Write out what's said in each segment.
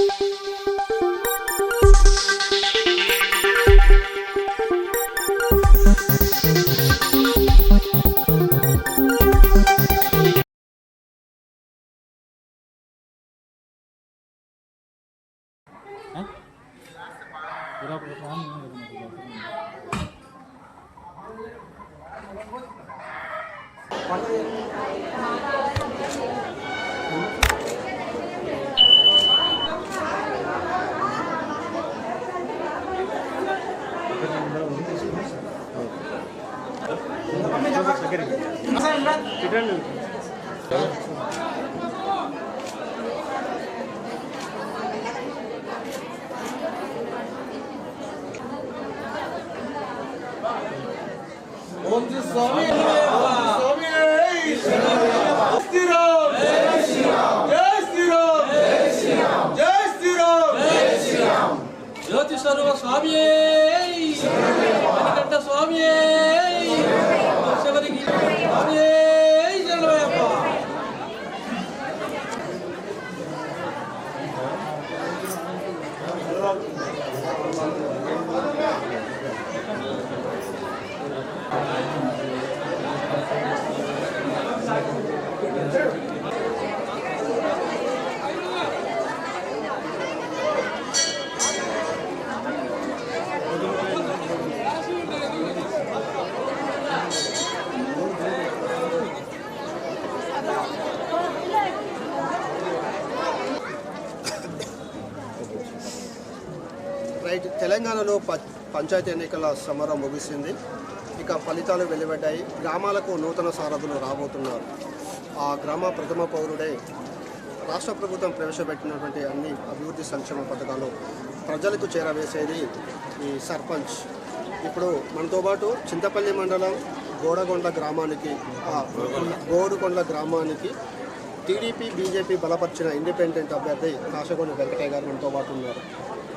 స్వామి స్వామి శ్రీరామ్ జై శ్రీరామ్ జై శ్రీరామ్ జ్యోతి స్వరూప స్వామియే మణికంఠ స్వామియే శబరికి స్వామియే శరణమయ్యప్ప రైట్ తెలంగాణలో ప- పంచాయతీ ఎన్నికల సమరం ముగిసింది. ఇక ఫలితాలు వెలువడ్డాయి. గ్రామాలకు నూతన సారథులు రాబోతున్నారు. ఆ గ్రామ ప్రథమ పౌరుడే రాష్ట్ర ప్రభుత్వం ప్రవేశపెట్టినటువంటి అన్ని అభివృద్ధి సంక్షేమ పథకాలు ప్రజలకు చేరవేసేది ఈ సర్పంచ్. ఇప్పుడు మనతో పాటు చింతపల్లి మండలం గోడగొండ గ్రామానికి ఆ, గోడుకొండ గ్రామానికి టీడీపీ బీజేపీ బలపరిచిన ఇండిపెండెంట్ అభ్యర్థి కాశగొండ వెంకటయ్య గారు మనతో పాటు ఉన్నారు.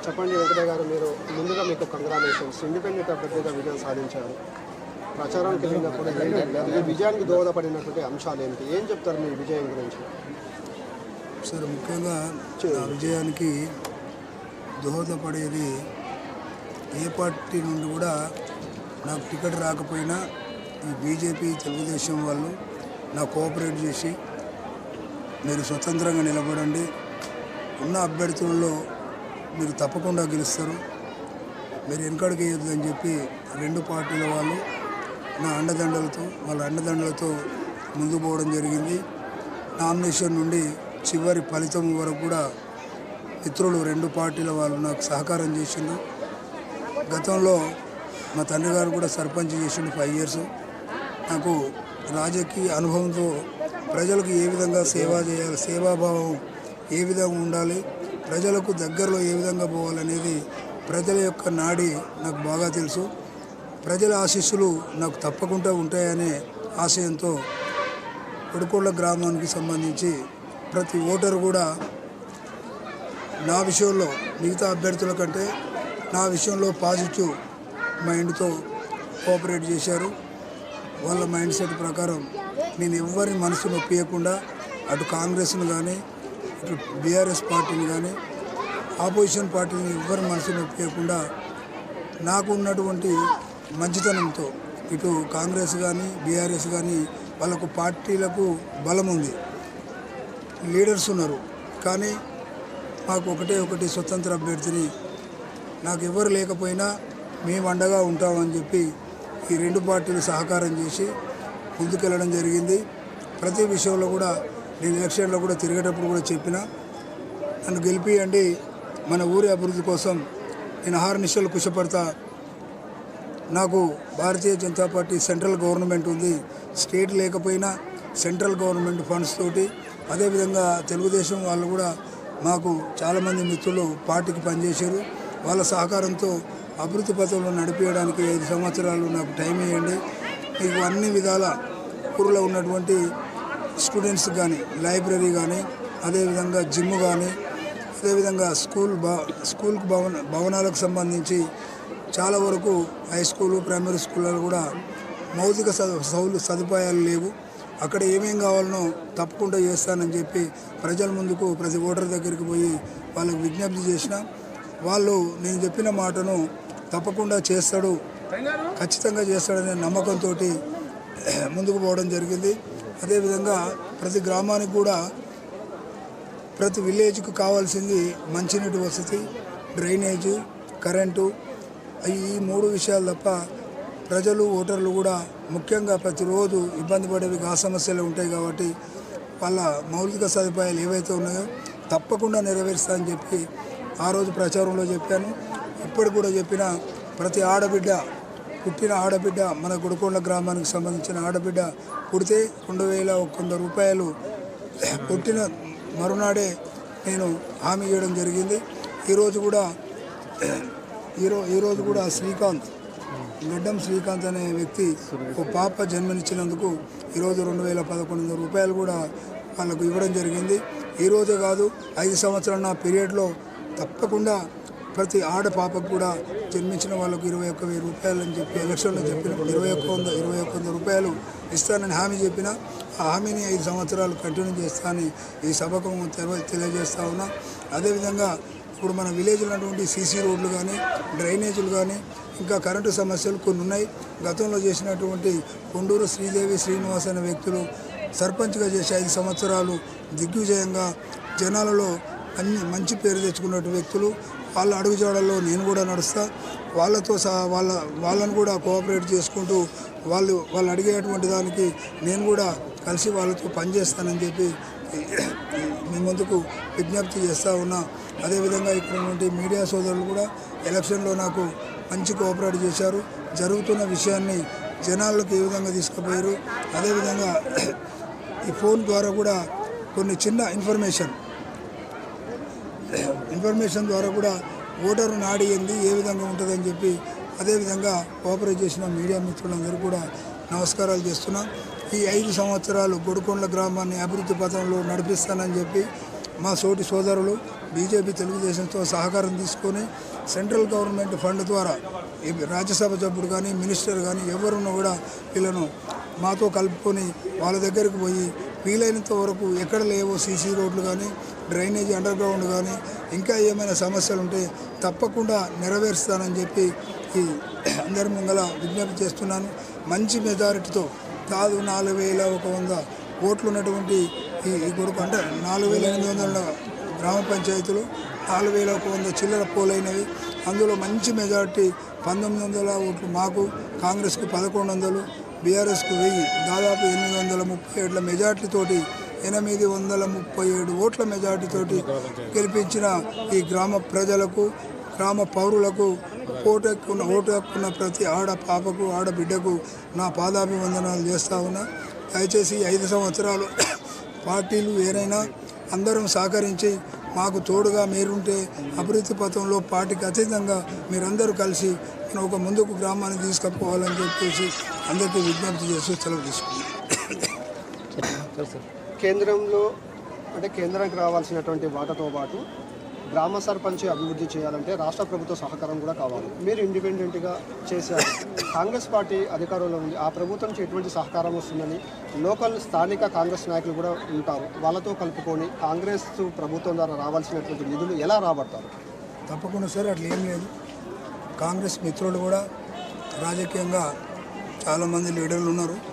చెప్పండి వెంకటయ్య గారు మీరు ముందుగా మీకు కంగ్రాచులేషన్స్ ఇండిపెండెంట్ అభ్యర్థిగా విజయం సాధించారు. ప్రచారానికి వెళ్ళినప్పుడు ఈ విజయానికి దోహదపడినటువంటి అంశాలు ఏంటి ఏం చెప్తారు మీ విజయం గురించి? సార్ ముఖ్యంగా విజయానికి దోహదపడేది ఏ పార్టీ నుండి కూడా నాకు టికెట్ రాకపోయినా ఈ బీజేపీ తెలుగుదేశం వాళ్ళు నాకు కోఆపరేట్ చేసి మీరు స్వతంత్రంగా నిలబడండి. ఉన్న అభ్యర్థుల్లో మీరు తప్పకుండా గెలుస్తారు. మీరు వెనకడికి వేయొద్దని చెప్పి రెండు పార్టీల వాళ్ళు నా అండదండలతో వాళ్ళ అండదండలతో ముందు పోవడం జరిగింది. నామినేషన్ నుండి చివరి ఫలితం వరకు కూడా మిత్రులు రెండు పార్టీల వాళ్ళు నాకు సహకారం చేసిండు గతంలో మా తండ్రి గారు కూడా సర్పంచ్ చేసిండు ఫైవ్ ఇయర్స్ నాకు రాజకీయ అనుభవంతో ప్రజలకు ఏ విధంగా సేవ చేయాలి సేవాభావం ఏ విధంగా ఉండాలి ప్రజలకు దగ్గరలో ఏ విధంగా పోవాలనేది ప్రజల యొక్క నాడి నాకు బాగా తెలుసు. ప్రజల ఆశీస్సులు నాకు తప్పకుండా ఉంటాయనే ఆశయంతో కొడుకోళ్ళ గ్రామానికి సంబంధించి ప్రతి ఓటరు కూడా నా విషయంలో మిగతా అభ్యర్థుల కంటే నా విషయంలో పాజిటివ్ మైండ్తో కోఆపరేట్ చేశారు. వాళ్ళ మైండ్ సెట్ ప్రకారం నేను ఎవరి మనసు నొప్పియకుండా అటు కాంగ్రెస్ను కానీ బీఆర్ఎస్ పార్టీని కానీ ఆపోజిషన్ పార్టీని ఎవరి మనసు నొప్పియకుండా నాకు ఉన్నటువంటి మంచితనంతో ఇటు కాంగ్రెస్ కానీ బీఆర్ఎస్ కానీ వాళ్ళకు పార్టీలకు బలం ఉంది. లీడర్స్ ఉన్నారు. కానీ మాకు ఒకటే ఒకటి స్వతంత్ర అభ్యర్థిని నాకు ఎవరు లేకపోయినా మేము అండగా ఉంటామని చెప్పి ఈ రెండు పార్టీలు సహకారం చేసి ముందుకెళ్ళడం జరిగింది. ప్రతి విషయంలో కూడా నేను ఎలక్షన్లో కూడా తిరిగేటప్పుడు కూడా చెప్పిన. నన్ను గెలిపియండి మన ఊరి అభివృద్ధి కోసం నేను ఆహారనిశలు కుషపడతా నాకు Bharatiya Janata party central government ఉంది. స్టేట్ లేకపోయినా సెంట్రల్ గవర్నమెంట్ ఫండ్స్ తోటి అదేవిధంగా తెలుగుదేశం వాళ్ళు కూడా మాకు చాలామంది మిత్రులు పార్టీకి పనిచేశారు. వాళ్ళ సహకారంతో అభివృద్ధి పథంలో నడిపించడానికి ఐదు సంవత్సరాలు నాకు టైం ఇవ్వండి. మీకు అన్ని విధాల ఊరిలో ఉన్నటువంటి స్టూడెంట్స్ కానీ లైబ్రరీ కానీ అదేవిధంగా జిమ్ కానీ అదేవిధంగా స్కూల్ భవ స్కూల్ భవన భవనాలకు సంబంధించి చాలా వరకు హై స్కూలు ప్రైమరీ స్కూళ్ళలో కూడా మౌలిక సౌలు సదుపాయాలు లేవు. అక్కడ ఏమేం కావాలనో తప్పకుండా చేస్తానని చెప్పి ప్రజల ముందుకు ప్రతి ఓటర్ దగ్గరికి పోయి వాళ్ళకు విజ్ఞప్తి చేసిన వాళ్ళు నేను చెప్పిన మాటను తప్పకుండా చేస్తాడు ఖచ్చితంగా చేస్తాడనే నమ్మకంతో ముందుకు పోవడం జరిగింది. అదేవిధంగా ప్రతి గ్రామానికి కూడా ప్రతి విలేజ్కు కావాల్సింది మంచినీటి వసతి డ్రైనేజు కరెంటు. ఈ మూడు విషయాలు తప్ప ప్రజలు ఓటర్లు కూడా ముఖ్యంగా ప్రతిరోజు ఇబ్బంది పడేవి ఆ సమస్యలు ఉంటాయి కాబట్టి వాళ్ళ మౌలిక సదుపాయాలు ఏవైతే ఉన్నాయో తప్పకుండా నెరవేరుస్తానని చెప్పి ఆ రోజు ప్రచారంలో చెప్పాను. ఇప్పటికి కూడా చెప్పిన ప్రతి ఆడబిడ్డ పుట్టిన ఆడబిడ్డ మన గుడికొండ గ్రామానికి సంబంధించిన ఆడబిడ్డ పుడితే రెండు వేల ఒక వంద రూపాయలు పుట్టిన మరునాడే నేను హామీ ఇవ్వడం జరిగింది. ఈరోజు కూడా ఈరో ఈరోజు కూడా శ్రీకాంత్ గడ్డం శ్రీకాంత్ అనే వ్యక్తి ఒక పాప జన్మనిచ్చినందుకు ఈరోజు రెండు వేల పదకొండు వందల రూపాయలు కూడా వాళ్ళకు ఇవ్వడం జరిగింది. ఈరోజే కాదు ఐదు సంవత్సరాల నా పీరియడ్లో తప్పకుండా ప్రతి ఆడ పాపకు కూడా జన్మించిన వాళ్ళకు ఇరవై ఒక్క వెయ్యి రూపాయలు అని చెప్పి ఎలక్షన్లో చెప్పిన ఇరవై ఒక్క వంద ఇరవై ఒక్క వంద రూపాయలు ఇస్తానని హామీ చెప్పిన ఆ హామీని ఐదు సంవత్సరాలు కంటిన్యూ చేస్తానని ఈ సభకు తెల- తెలియజేస్తా ఉన్నా. అదేవిధంగా ఇప్పుడు మన విలేజ్లో ఉన్నటువంటి సీసీ రోడ్లు కానీ డ్రైనేజీలు కానీ ఇంకా కరెంటు సమస్యలు కొన్ని ఉన్నాయి. గతంలో చేసినటువంటి కొండూరు శ్రీదేవి శ్రీనివాస్ అనే వ్యక్తులు సర్పంచ్గా చేసి ఐదు సంవత్సరాలు దిగ్విజయంగా జనాలలో అన్ని మంచి పేరు తెచ్చుకున్నట్టు వ్యక్తులు. వాళ్ళ అడుగుజాడల్లో నేను కూడా నడుస్తా. వాళ్ళతో సహా వాళ్ళ వాళ్ళను కూడా కోఆపరేట్ చేసుకుంటూ వాళ్ళు వాళ్ళు అడిగేటువంటి దానికి నేను కూడా కలిసి వాళ్ళతో పనిచేస్తానని చెప్పి మీ ముందుకు విజ్ఞప్తి చేస్తూ ఉన్నా. అదేవిధంగా ఇక్కడ ఉన్నటువంటి మీడియా సోదరులు కూడా ఎలక్షన్లో నాకు మంచి కోఆపరేట్ చేశారు. జరుగుతున్న విషయాన్ని జనాలకు ఏ విధంగా తీసుకుపోయారు? అదేవిధంగా ఈ ఫోన్ ద్వారా కూడా కొన్ని చిన్న ఇన్ఫర్మేషన్ ఇన్ఫర్మేషన్ ద్వారా కూడా ఓటరు నాడి ఏంది ఏ విధంగా ఉంటుందని చెప్పి అదేవిధంగా కోఆపరేట్ చేసిన మీడియా మిత్రులందరూ కూడా నమస్కారాలు చేస్తున్నాం. ఈ ఐదు సంవత్సరాలు గొడుకొండ గ్రామాన్ని అభివృద్ధి పథంలో నడిపిస్తానని చెప్పి మా సోటి సోదరులు బీజేపీ తెలుగుదేశంతో సహకారం తీసుకొని సెంట్రల్ గవర్నమెంట్ ఫండ్ ద్వారా రాజ్యసభ సభ్యుడు కానీ మినిస్టర్ కానీ ఎవరున్నా కూడా వీళ్ళను మాతో కలుపుకొని వాళ్ళ దగ్గరికి పోయి వీలైనంత వరకు ఎక్కడ లేవో సీసీ రోడ్లు కానీ డ్రైనేజీ అండర్ గ్రౌండ్ కానీ ఇంకా ఏమైనా సమస్యలు ఉంటే తప్పకుండా నెరవేరుస్తానని చెప్పి ఈ అందరి ముంగల విజ్ఞప్తి చేస్తున్నాను. మంచి మెజారిటీతో కాదు నాలుగు వేల ఒక వంద ఓట్లు ఉన్నటువంటి ఈ ఈ కొడుకు అంటే నాలుగు వేల ఎనిమిది వందల గ్రామ పంచాయతీలు నాలుగు వేల ఒక వంద చిల్లర పోలైనవి. అందులో మంచి మెజారిటీ పంతొమ్మిది వందల ఓట్లు మాకు కాంగ్రెస్కు పదకొండు వందలు బీఆర్ఎస్కు వెయ్యి దాదాపు ఎనిమిది వందల ముప్పై ఏడుల మెజార్టీతోటి ఎనిమిది వందల ముప్పై ఏడు ఓట్ల మెజార్టీతోటి గెలిపించిన ఈ గ్రామ ప్రజలకు గ్రామ పౌరులకు ఓటు హక్కున్న ఓటు హక్కున్న ప్రతి ఆడ పాపకు ఆడబిడ్డకు నా పాదాభివందనాలు చేస్తా ఉన్నా. దయచేసి ఐదు సంవత్సరాలు పార్టీలు ఏదైనా అందరం సహకరించి మాకు తోడుగా మీరుంటే అభివృద్ధి పథంలో పార్టీకి అతీతంగా మీరందరూ కలిసి మనం ఒక ముందుకు గ్రామాన్ని తీసుకపోవాలని చెప్పేసి అందరికీ విజ్ఞప్తి చేస్తూ సెలవు తీసుకున్నాం. కేంద్రంలో అంటే కేంద్రానికి రావాల్సినటువంటి వాటతో పాటు గ్రామ సర్పంచ్ అభివృద్ధి చేయాలంటే రాష్ట్ర ప్రభుత్వ సహకారం కూడా కావాలి. మీరు ఇండిపెండెంట్గా చేశారు. కాంగ్రెస్ పార్టీ అధికారంలో ఉంది. ఆ ప్రభుత్వం నుంచి ఎటువంటి సహకారం వస్తుందని లోకల్ స్థానిక కాంగ్రెస్ నాయకులు కూడా ఉంటారు. వాళ్ళతో కలుపుకొని కాంగ్రెస్ ప్రభుత్వం ద్వారా రావాల్సినటువంటి నిధులు ఎలా రాబడతారు? తప్పకుండా సరే అట్లా ఏం లేదు. కాంగ్రెస్ మిత్రులు కూడా రాజకీయంగా చాలామంది లీడర్లు ఉన్నారు.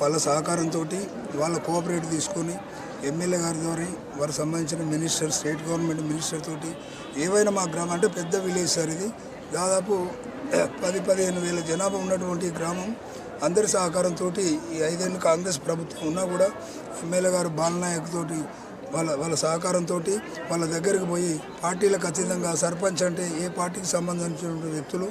వాళ్ళ సహకారంతో వాళ్ళ కోఆపరేట్ తీసుకొని ఎమ్మెల్యే గారి ద్వారా వారికి సంబంధించిన మినిస్టర్ స్టేట్ గవర్నమెంట్ మినిస్టర్ తోటి ఏవైనా మా గ్రామం అంటే పెద్ద విలేజ్ సార్ ఇది. దాదాపు పది పదిహేను వేల జనాభా ఉన్నటువంటి గ్రామం. అందరి సహకారంతో ఈ ఐదేళ్ళు కాంగ్రెస్ ప్రభుత్వం ఉన్నా కూడా ఎమ్మెల్యే గారు బాలనాయక్ తోటి వాళ్ళ వాళ్ళ సహకారంతో వాళ్ళ దగ్గరికి పోయి పార్టీలకు అతీతంగా సర్పంచ్ అంటే ఏ పార్టీకి సంబంధించిన వ్యక్తులు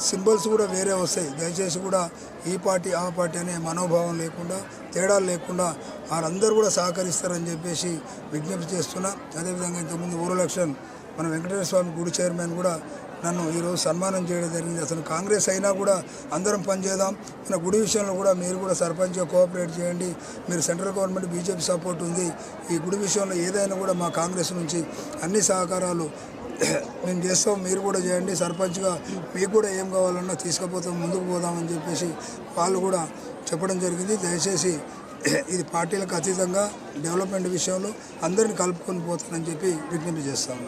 సింబల్స్ కూడా వేరే వస్తాయి. దయచేసి కూడా ఈ పార్టీ ఆ పార్టీ అనే మనోభావం లేకుండా తేడాలు లేకుండా వారందరూ కూడా సహకరిస్తారని చెప్పేసి విజ్ఞప్తి చేస్తున్నా. అదేవిధంగా ఇంతకుముందు ఊరు ఊరలక్షన్ మన వెంకటేశ్వర స్వామి గుడి చైర్మన్ కూడా నన్ను ఈరోజు సన్మానం చేయడం జరిగింది. అసలు కాంగ్రెస్ అయినా కూడా అందరం పనిచేద్దాం. మన గుడి విషయంలో కూడా మీరు కూడా సర్పంచ్గా కోఆపరేట్ చేయండి. మీరు సెంట్రల్ గవర్నమెంట్ బీజేపీ సపోర్ట్ ఉంది. ఈ గుడి విషయంలో ఏదైనా కూడా మా కాంగ్రెస్ నుంచి అన్ని సహకారాలు మేము చేస్తాం మీరు కూడా చేయండి. సర్పంచ్గా మీకు కూడా ఏం కావాలన్నా తీసుకుపోతాం ముందుకు పోదామని చెప్పేసి వాళ్ళు కూడా చెప్పడం జరిగింది. దయచేసి ఇది పార్టీలకు అతీతంగా డెవలప్మెంట్ విషయంలో అందరిని కలుపుకొని పోతానని చెప్పి విజ్ఞప్తి చేస్తాం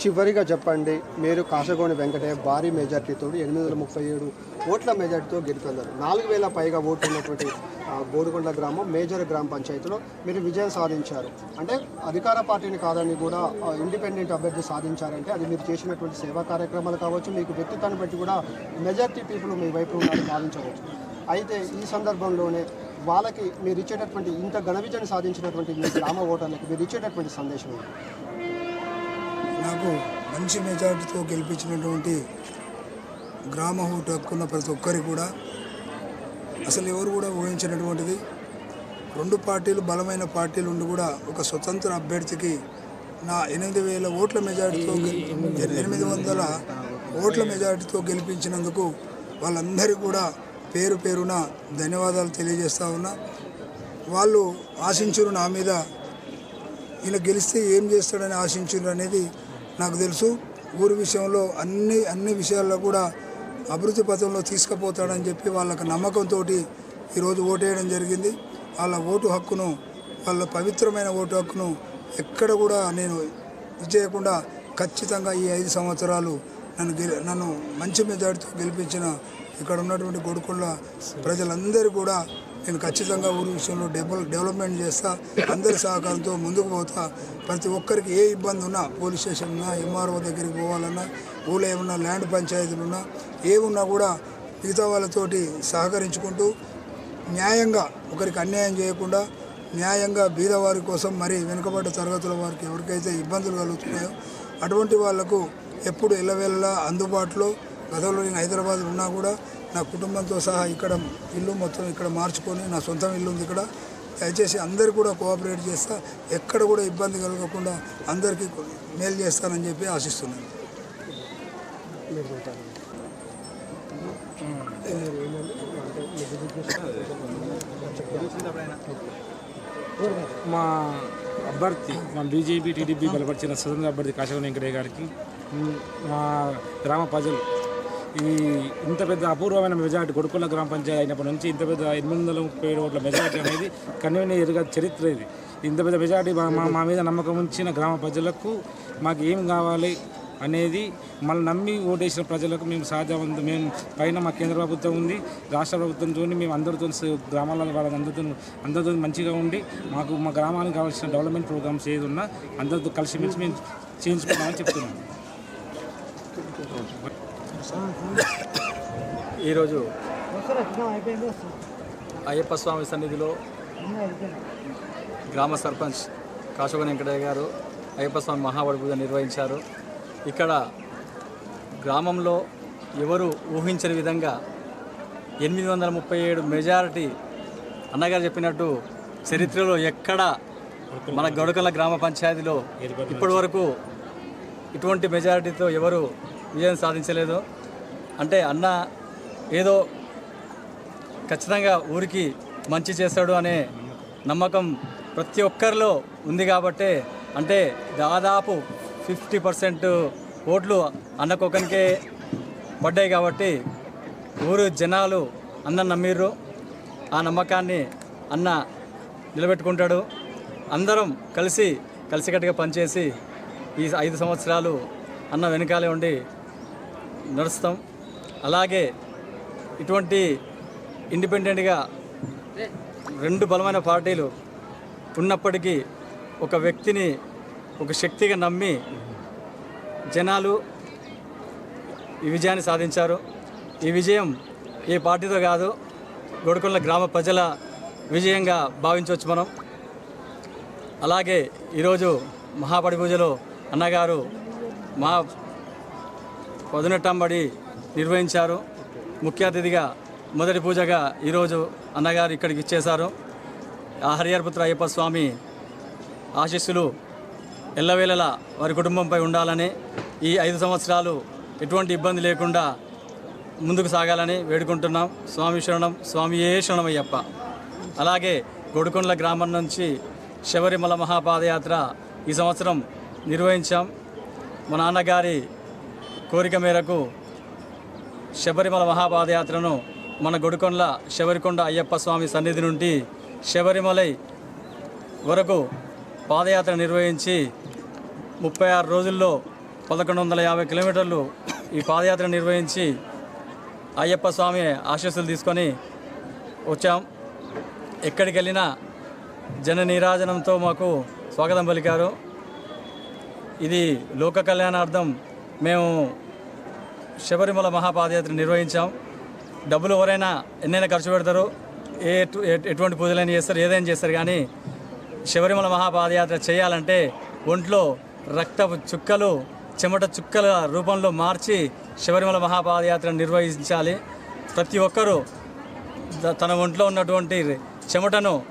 చివరిగా చెప్పండి మీరు కాసగోని వెంకటయ్య భారీ మెజార్టీతో ఎనిమిది వందల ముప్పై ఏడు ఓట్ల మెజార్టీతో గెలుపొందారు. నాలుగు వేల పైగా ఓట్లు ఉన్నటువంటి ఆ, బోడుకొండ గ్రామం మేజర్ గ్రామ పంచాయతీలో మీరు విజయం సాధించారు. అంటే అధికార పార్టీని కాదని కూడా ఇండిపెండెంట్ అభ్యర్థి సాధించారంటే అది మీరు చేసినటువంటి సేవా కార్యక్రమాలు కావచ్చు మీకు వ్యక్తిత్వాన్ని బట్టి కూడా మెజార్టీ పీపుల్ మీ వైపు ఉన్నారని భావించవచ్చు. అయితే ఈ సందర్భంలోనే వాళ్ళకి మీరు ఇచ్చేటటువంటి ఇంత ఘన విజయం సాధించినటువంటి మీ గ్రామ ఓటర్లకు మీరు ఇచ్చేటటువంటి సందేశం నాకు మంచి మెజార్టీతో గెలిపించినటువంటి గ్రామ ఓటు హక్కున్న ప్రతి ఒక్కరి కూడా అసలు ఎవరు కూడా ఊహించినటువంటిది. రెండు పార్టీలు బలమైన పార్టీలు ఉండి కూడా ఒక స్వతంత్ర అభ్యర్థికి నా ఎనిమిది వేల ఓట్ల మెజార్టీతో ఎనిమిది వందల ఓట్ల మెజార్టీతో గెలిపించినందుకు వాళ్ళందరికీ కూడా పేరు పేరున ధన్యవాదాలు తెలియజేస్తా ఉన్నా. వాళ్ళు ఆశించురు నా మీద. ఈయన గెలిస్తే ఏం చేస్తాడని ఆశించారు అనేది నాకు తెలుసు. ఊరి విషయంలో అన్ని అన్ని విషయాల్లో కూడా అభివృద్ధి పథంలో తీసుకుపోతాడని చెప్పి వాళ్ళకి నమ్మకంతో ఈరోజు ఓటేయడం జరిగింది. వాళ్ళ ఓటు హక్కును వాళ్ళ పవిత్రమైన ఓటు హక్కును ఎక్కడ కూడా నేను చేయకుండా ఖచ్చితంగా ఈ ఐదు సంవత్సరాలు నన్ను గెలి నన్ను మంచి మెజార్టీతో గెలిపించిన ఇక్కడ ఉన్నటువంటి గొడుకుల ప్రజలందరూ కూడా నేను ఖచ్చితంగా ఊరి విషయంలో డెవలప్ డెవలప్మెంట్ చేస్తా అందరి సహకారంతో ముందుకు పోతా. ప్రతి ఒక్కరికి ఏ ఇబ్బంది ఉన్నా పోలీస్ స్టేషన్ ఉన్నా ఎంఆర్ఓ దగ్గరికి పోవాలన్నా ఊళ్ళో ఏమన్నా ల్యాండ్ పంచాయతీలు ఉన్నా ఏమున్నా కూడా మిగతా వాళ్ళతోటి సహకరించుకుంటూ న్యాయంగా ఒకరికి అన్యాయం చేయకుండా న్యాయంగా బీదవారి కోసం మరి వెనుకబడ్డ తరగతుల వారికి ఎవరికైతే ఇబ్బందులు కలుగుతున్నాయో అటువంటి వాళ్ళకు ఎప్పుడు ఎల్లవేళలా అందుబాటులో గతంలో నేను హైదరాబాద్ ఉన్నా కూడా నా కుటుంబంతో సహా ఇక్కడ ఇల్లు మొత్తం ఇక్కడ మార్చుకొని నా సొంతం ఇల్లు ఉంది ఇక్కడ. దయచేసి అందరు కూడా కోఆపరేట్ చేస్తా ఎక్కడ కూడా ఇబ్బంది కలగకుండా అందరికీ మేలు చేస్తానని చెప్పి ఆశిస్తున్నాను. మా అభ్యర్థి మా బీజేపీ టీడీపీ బలపరిచిన స్వతంత్ర అభ్యర్థి కాశవ వెంకటయ్య గారికి మా గ్రామ ప్రజలు ఈ ఇంత పెద్ద అపూర్వమైన మెజార్టీ కొడుకుల గ్రామ పంచాయతీ అయినప్పటి నుంచి ఇంత పెద్ద ఎనిమిది వందల ముప్పై ఏడు ఓట్ల మెజార్టీ అనేది కన్వీని ఎరుగా చరిత్ర ఇది. ఇంత పెద్ద మెజార్టీ మా మా- మీద నమ్మకం ఉంచిన గ్రామ ప్రజలకు మాకు ఏం కావాలి అనేది మళ్ళీ నమ్మి ఓటేసిన ప్రజలకు మేము సాధ్యవంత మేము పైన మా కేంద్ర ప్రభుత్వం ఉంది రాష్ట్ర ప్రభుత్వంతో మేము అందరితో గ్రామాల వాళ్ళందరితో అందరితో మంచిగా ఉండి మాకు మా గ్రామానికి కావాల్సిన డెవలప్మెంట్ ప్రోగ్రామ్స్ ఏది ఉన్నా అందరితో కలిసిమెలిసి మేము చేయించుకుంటామని చెప్తున్నాం. ఈరోజు అయ్యప్ప స్వామి సన్నిధిలో గ్రామ సర్పంచ్ కాశోగ వెంకటయ్య గారు అయ్యప్ప స్వామి మహావడి పూజ నిర్వహించారు. ఇక్కడ గ్రామంలో ఎవరు ఊహించని విధంగా ఎనిమిది వందల ముప్పై ఏడు మెజారిటీ అన్నగారు చెప్పినట్టు చరిత్రలో ఎక్కడ మన గడుకల గ్రామ పంచాయతీలో ఇప్పటి వరకు ఇటువంటి మెజారిటీతో ఎవరు విజయం సాధించలేదు. అంటే అన్న ఏదో ఖచ్చితంగా ఊరికి మంచి చేస్తాడు అనే నమ్మకం ప్రతి ఒక్కరిలో ఉంది కాబట్టే అంటే దాదాపు ఫిఫ్టీ పర్సెంట్ ఓట్లు అన్నకొకరికే పడ్డాయి కాబట్టి ఊరు జనాలు అన్న నమ్మిర్రు. ఆ నమ్మకాన్ని అన్న నిలబెట్టుకుంటాడు. అందరం కలిసి కలిసికట్టుగా పనిచేసి ఈ ఐదు సంవత్సరాలు అన్న వెనకాలే ఉండి నడుస్తాం. అలాగే ఇటువంటి ఇండిపెండెంట్గా రెండు బలమైన పార్టీలు ఉన్నప్పటికీ ఒక వ్యక్తిని ఒక శక్తిగా నమ్మి జనాలు ఈ విజయాన్ని సాధించారు. ఈ విజయం ఏ పార్టీతో కాదు గొడుకొండ గ్రామ ప్రజల విజయంగా భావించవచ్చు మనం. అలాగే ఈరోజు మహాపడి పూజలో అన్నగారు మహా పదునెట్టంబడి నిర్వహించారు. ముఖ్య అతిథిగా మొదటి పూజగా ఈరోజు అన్నగారు ఇక్కడికి ఇచ్చేశారు ఆ హరిహరపుత్ర అయ్యప్ప స్వామి ఆశీస్సులు ఎల్లవేళలా వారి కుటుంబంపై ఉండాలని ఈ ఐదు సంవత్సరాలు ఎటువంటి ఇబ్బంది లేకుండా ముందుకు సాగాలని వేడుకుంటున్నాం. స్వామి శరణం స్వామి ఏ శరణం అయ్యప్ప అలాగే గొడుకొండల గ్రామం నుంచి శబరిమల మహాపాదయాత్ర ఈ సంవత్సరం నిర్వహించాం. మా నాన్నగారి కోరిక మేరకు శబరిమల మహాపాదయాత్రను మన గొడుకొండల శబరికొండ అయ్యప్ప స్వామి సన్నిధి నుండి శబరిమలై వరకు పాదయాత్ర నిర్వహించి ముప్పై ఆరు రోజుల్లో పదకొండు వందల యాభై కిలోమీటర్లు ఈ పాదయాత్ర నిర్వహించి అయ్యప్ప స్వామి ఆశీస్సులు తీసుకొని వచ్చాం. ఎక్కడికి వెళ్ళినా జన నీరాజనంతో మాకు స్వాగతం పలికారు. ఇది లోక కళ్యాణార్థం. మేము శబరిమల మహాపాదయాత్ర నిర్వహించాం. డబ్బులు ఎవరైనా ఎన్నైనా ఖర్చు పెడతారు. ఏ ఎటు- ఎటువంటి పూజలైనా చేస్తారు ఏదైనా చేస్తారు కానీ శబరిమల మహాపాదయాత్ర చేయాలంటే ఒంట్లో రక్తపు చుక్కలు చెమట చుక్కల రూపంలో మార్చి శబరిమల మహాపాదయాత్ర నిర్వహించాలి. ప్రతి ఒక్కరూ తన ఒంట్లో ఉన్నటువంటి చెమటను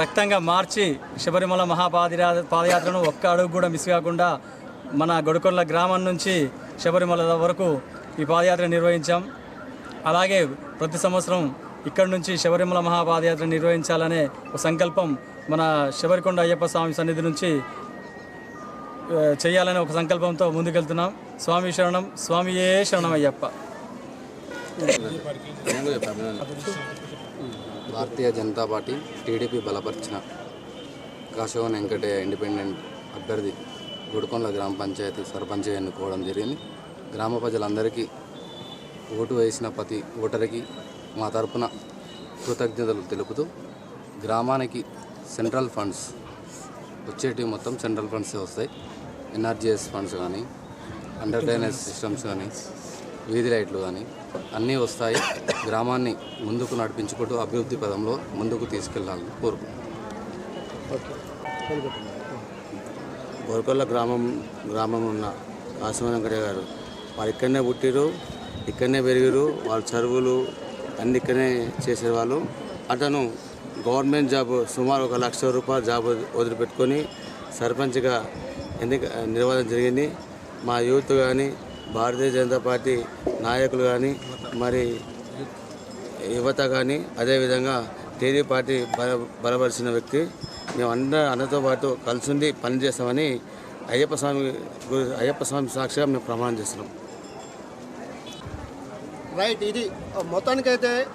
రక్తంగా మార్చి శబరిమల మహాపాదయా పాదయాత్రను ఒక్క అడుగు కూడా మిస్ కాకుండా మన గొడకొండ గ్రామం నుంచి శబరిమల వరకు ఈ పాదయాత్ర నిర్వహించాం. అలాగే ప్రతి సంవత్సరం ఇక్కడ నుంచి శబరిమల మహాపాదయాత్ర నిర్వహించాలనే ఒక సంకల్పం మన శబరికొండ అయ్యప్ప స్వామి సన్నిధి నుంచి చేయాలనే ఒక సంకల్పంతో ముందుకెళ్తున్నాం. స్వామి శరణం స్వామియే శరణం అయ్యప్ప. భారతీయ జనతా పార్టీ టీడీపీ బలపరిచిన కాశవన్ వెంకటయ్య ఇండిపెండెంట్ అభ్యర్థి గుడికొండల గ్రామ పంచాయతీ సర్పంచ్ ఎన్నుకోవడం జరిగింది. గ్రామ ప్రజలందరికీ ఓటు వేసిన ప్రతి ఓటరికి మా తరపున కృతజ్ఞతలు తెలుపుతూ గ్రామానికి సెంట్రల్ ఫండ్స్ వచ్చేటివి మొత్తం సెంట్రల్ ఫండ్స్ వస్తాయి. ఎన్ఆర్జీఎస్ ఫండ్స్ కానీ ఎంటర్టైనర్ సిస్టమ్స్ కానీ వీధి లైట్లు కానీ అన్నీ వస్తాయి. గ్రామాన్ని ముందుకు నడిపించుకుంటూ అభివృద్ధి పదంలో ముందుకు తీసుకెళ్ళాలని కోరుకుంటున్నాను గోరకొల్ల గ్రామం గ్రామం ఉన్న కాశమ వెంకటయ్య గారు. వారు ఇక్కడనే పుట్టిరు ఇక్కడనే పెరిగిరు వాళ్ళ చదువులు అన్ని ఇక్కడనే చేసేవాళ్ళు అతను గవర్నమెంట్ జాబ్ సుమారు ఒక లక్ష రూపాయల జాబ్ వదిలిపెట్టుకొని సర్పంచ్గా ఎన్నిక నిర్వహణ జరిగింది. మా యూత్ కానీ భారతీయ జనతా పార్టీ నాయకులు కానీ మరి యువత కానీ అదేవిధంగా టీడీ పార్టీ బల బలపరిచిన వ్యక్తి. మేము అందరం అన్నతో పాటు కలిసి ఉండి పనిచేస్తామని అయ్యప్ప స్వామి గు- అయ్యప్ప స్వామి సాక్షిగా మేము ప్రమాణం చేస్తున్నాం. రైట్ ఇది మొత్తానికైతే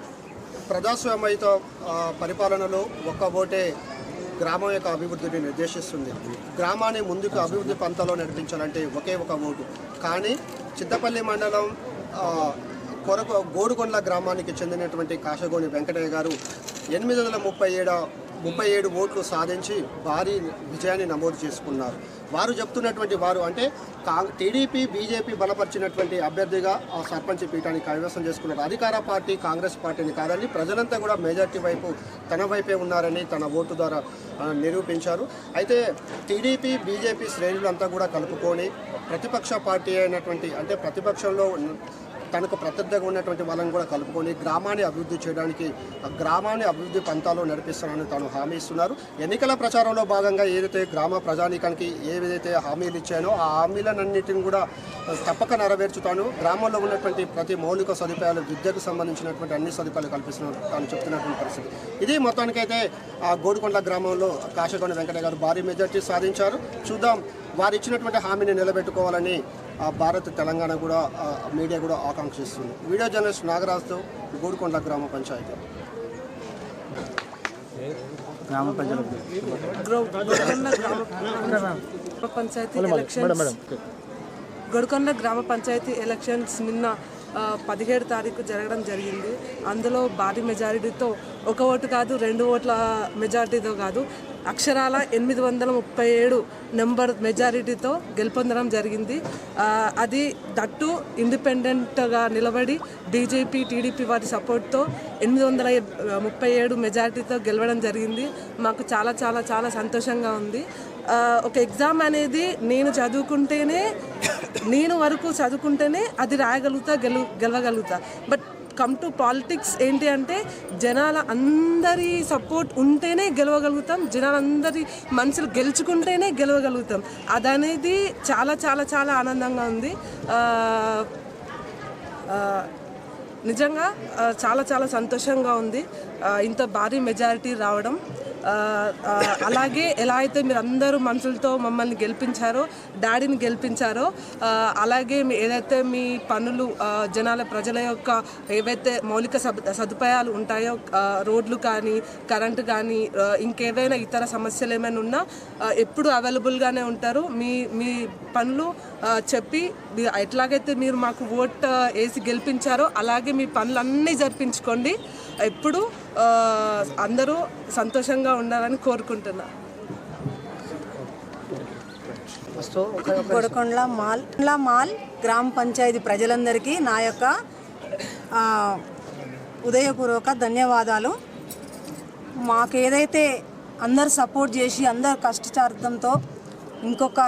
ప్రజాస్వామ్యత పరిపాలనలో ఒక్క ఓటే గ్రామం యొక్క అభివృద్ధిని నిర్దేశిస్తుంది. గ్రామాన్ని ముందుకు అభివృద్ధి పంతలో నడిపించాలంటే ఒకే ఒక ఓటు. కానీ చిత్తపల్లి మండలం కొరకు గోడుకొండల గ్రామానికి చెందినటువంటి కాశగోని వెంకటయ్య గారు ఎనిమిది వందల ముప్పై ఏడు ముప్పై ఏడు ఓట్లు సాధించి భారీ విజయాన్ని నమోదు చేసుకున్నారు. వారు చెప్తున్నటువంటి వారు అంటే కా టీడీపీ బీజేపీ బలపరిచినటువంటి అభ్యర్థిగా ఆ సర్పంచ్ పీఠాన్ని కైవసం చేసుకున్నారు. అధికార పార్టీ కాంగ్రెస్ పార్టీని కాదని ప్రజలంతా కూడా మెజార్టీ వైపు తన వైపే ఉన్నారని తన ఓటు ద్వారా నిరూపించారు. అయితే టీడీపీ బీజేపీ శ్రేణులంతా కూడా కలుపుకొని ప్రతిపక్ష పార్టీ అయినటువంటి అంటే ప్రతిపక్షంలో తనకు ప్రత్యర్థిగా ఉన్నటువంటి వాళ్ళని కూడా కలుపుకొని గ్రామాన్ని అభివృద్ధి చేయడానికి గ్రామాన్ని అభివృద్ధి పంతాలో నడిపిస్తానని తాను హామీ ఇస్తున్నారు. ఎన్నికల ప్రచారంలో భాగంగా ఏదైతే గ్రామ ప్రజానీకానికి ఏదైతే హామీలు ఇచ్చానో ఆ హామీలన్నింటిని కూడా తప్పక నెరవేర్చుతాను. గ్రామంలో ఉన్నటువంటి ప్రతి మౌలిక సదుపాయాలు విద్యకు సంబంధించినటువంటి అన్ని సదుపాయాలు కల్పిస్తున్నారు తాను చెప్తున్నటువంటి పరిస్థితి. ఇది మొత్తానికైతే ఆ గోడికొండ గ్రామంలో కాశకొండ వెంకట గారు భారీ మెజార్టీ సాధించారు. చూద్దాం వారు ఇచ్చినటువంటి హామీని నిలబెట్టుకోవాలని ఆ భారత్ తెలంగాణ కూడా మీడియా కూడా ఆకాంక్షిస్తుంది. వీడియో జర్నలిస్ట్ నాగరాజుతో గోడికొండ గ్రామ పంచాయతీ. గ్రామ పంచాయతీ. ఎలక్షన్స్ గొడకొండ గ్రామ పంచాయతీ ఎలక్షన్స్ నిన్న పదిహేడు తారీఖు జరగడం జరిగింది. అందులో భారీ మెజారిటీతో ఒక ఓటు కాదు రెండు ఓట్ల మెజారిటీతో కాదు అక్షరాల ఎనిమిది వందల ముప్పై ఏడు నెంబర్ మెజారిటీతో గెలుపొందడం జరిగింది. అది దట్టు ఇండిపెండెంట్గా నిలబడి బీజేపీ టీడీపీ వారి సపోర్ట్తో ఎనిమిది వందల ముప్పై ఏడు మెజారిటీతో గెలవడం జరిగింది. మాకు చాలా చాలా చాలా సంతోషంగా ఉంది. ఒక ఎగ్జామ్ అనేది నేను చదువుకుంటేనే నేను వరకు చదువుకుంటేనే అది రాయగలుగుతా గెలు గెలవగలుగుతా. బట్ కమ్ టు పాలిటిక్స్ ఏంటి అంటే జనాల అందరి సపోర్ట్ ఉంటేనే గెలవగలుగుతాం జనాలందరి మనుషులు గెలుచుకుంటేనే గెలవగలుగుతాం. అదనేది చాలా చాలా చాలా ఆనందంగా ఉంది. నిజంగా చాలా చాలా సంతోషంగా ఉంది. ఇంత భారీ మెజారిటీ రావడం. అలాగే ఎలా అయితే మీరు అందరూ మనుషులతో మమ్మల్ని గెలిపించారో డాడీని గెలిపించారో అలాగే ఏదైతే మీ పనులు జనాల ప్రజల యొక్క ఏవైతే మౌలిక సదుపాయాలు ఉంటాయో రోడ్లు కానీ కరెంటు కానీ ఇంకేవైనా ఇతర సమస్యలు ఏమైనా ఉన్నా ఎప్పుడు అవైలబుల్గానే ఉంటారు. మీ మీ పనులు చెప్పి మీ- ఎట్లాగైతే మీరు మాకు ఓట్ వేసి గెలిపించారో అలాగే మీ పనులన్నీ జరిపించుకోండి. ఎప్పుడు అందరూ సంతోషంగా ఉండాలని కోరుకుంటున్నా. కొడకొండ్ల మాల్ కొండ్ల మాల్ గ్రామ పంచాయతీ ప్రజలందరికీ నా యొక్క ఉదయపూర్వక ధన్యవాదాలు. మాకేదైతే అందరు సపోర్ట్ చేసి అందరు కష్టచార్థంతో ఇంకొక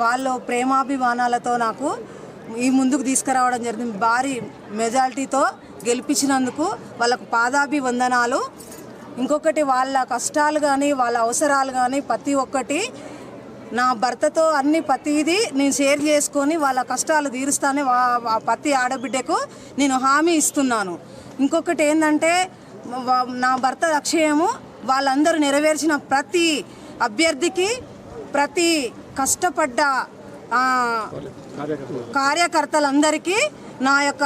వాళ్ళ ప్రేమాభిమానాలతో నాకు ఈ ముందుకు తీసుకురావడం జరిగింది. భారీ మెజారిటీతో గెలిపించినందుకు వాళ్ళకు పాదాభివందనాలు. ఇంకొకటి వాళ్ళ కష్టాలు కానీ వాళ్ళ అవసరాలు కానీ ప్రతి ఒక్కటి నా భర్తతో అన్ని ప్రతిదీ నేను షేర్ చేసుకొని వాళ్ళ కష్టాలు తీరుస్తానే వా- ప్రతి ఆడబిడ్డకు నేను హామీ ఇస్తున్నాను. ఇంకొకటి ఏంటంటే నా భర్త అక్షయము వాళ్ళందరూ నెరవేర్చిన ప్రతి అభ్యర్థికి ప్రతి కష్టపడ్డ కార్యకర్తలందరికీ నా యొక్క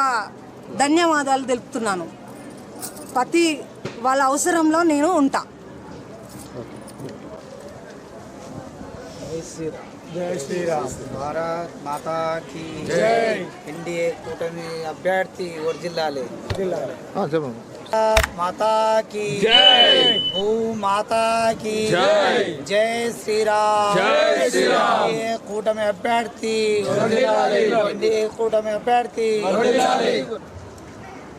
ధన్యవాదాలు తెలుపుతున్నాను. ప్రతి వాళ్ళ అవసరంలో నేను ఉంటా. జై శ్రీరామ్. భారత్ మాతా కీ జై. ఎన్డీఏ కూటమి అభ్యర్థి వర్జిల్లాలి భారత్ మాతా కీ జై. భూ మాతా కీ జై. జై శ్రీరామ్. జై శ్రీరామ్. ఎన్డీఏ కూటమి అభ్యర్థి ఎన్డీఏ కూటమి అభ్యర్థి